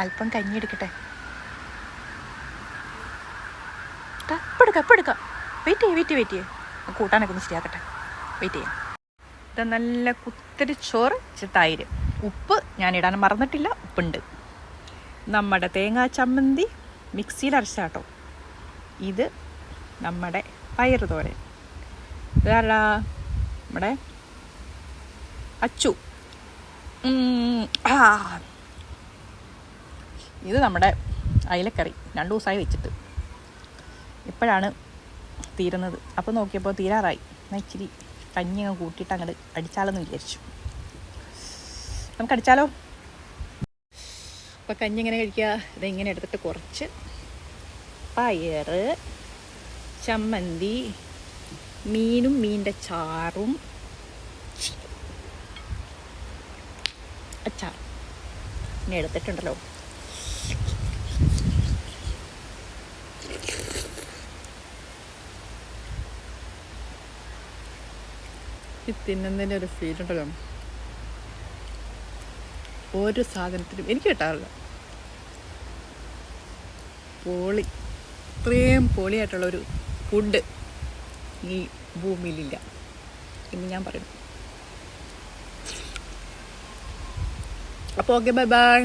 അല്പം കഞ്ഞി എടുക്കട്ടെ കപ്പെടുക്കാം എടുക്കാം വെയിറ്റ് ചെയ്യേ വെയിറ്റ് വെയിറ്റ് ചെയ്യേ. കൂട്ടാനൊക്കെ ഒന്ന് ശരിയാക്കട്ടെ. വെയിറ്റ് ചെയ്യാം. ഇത് നല്ല കുത്തിരി ചോറ് തൈര്. ഉപ്പ് ഞാൻ ഇടാൻ മറന്നിട്ടില്ല ഉപ്പുണ്ട്. നമ്മുടെ തേങ്ങാ ചമ്മന്തി മിക്സിയിൽ അരച്ചാട്ടോ. ഇത് നമ്മുടെ പയറ് തോരൻ. ഇതാരാ? നമ്മുടെ അച്ചു. ആ. ഇത് നമ്മുടെ അയിലക്കറി രണ്ടു ദിവസമായി വെച്ചിട്ട്. ഇപ്പോഴാണ് തീരുന്നത്. അപ്പോൾ നോക്കിയപ്പോൾ തീരാറായി. എന്നാൽ ഇച്ചിരി കഞ്ഞി അങ്ങ് കൂട്ടിയിട്ട് അങ്ങോട്ട് അടിച്ചാലെന്ന് വിചാരിച്ചു. നമുക്ക് അടിച്ചാലോ? അപ്പോൾ കഞ്ഞി എങ്ങനെ കഴിക്കുക? ഇതെങ്ങനെ എടുത്തിട്ട് കുറച്ച് പയറ് ചമ്മന്തി മീനും മീന്റെ ചാറും അച്ചാർ ഇനി എടുത്തിട്ടുണ്ടല്ലോ. ഈ തിന്നുന്നതിന്റെ ഒരു ഫീൽ ഉണ്ടല്ലോ. ഒരു സാധനത്തിനും എനിക്ക് കിട്ടാറില്ല. പോളി. ഇത്രയും പൊളിയായിട്ടുള്ള ഒരു ഫുഡ് ഈ ഭൂമിയിലില്ല. എന്ന് ഞാൻ പറയുന്നു അപ്പോൾ ഓക്കെ ബൈ ബൈ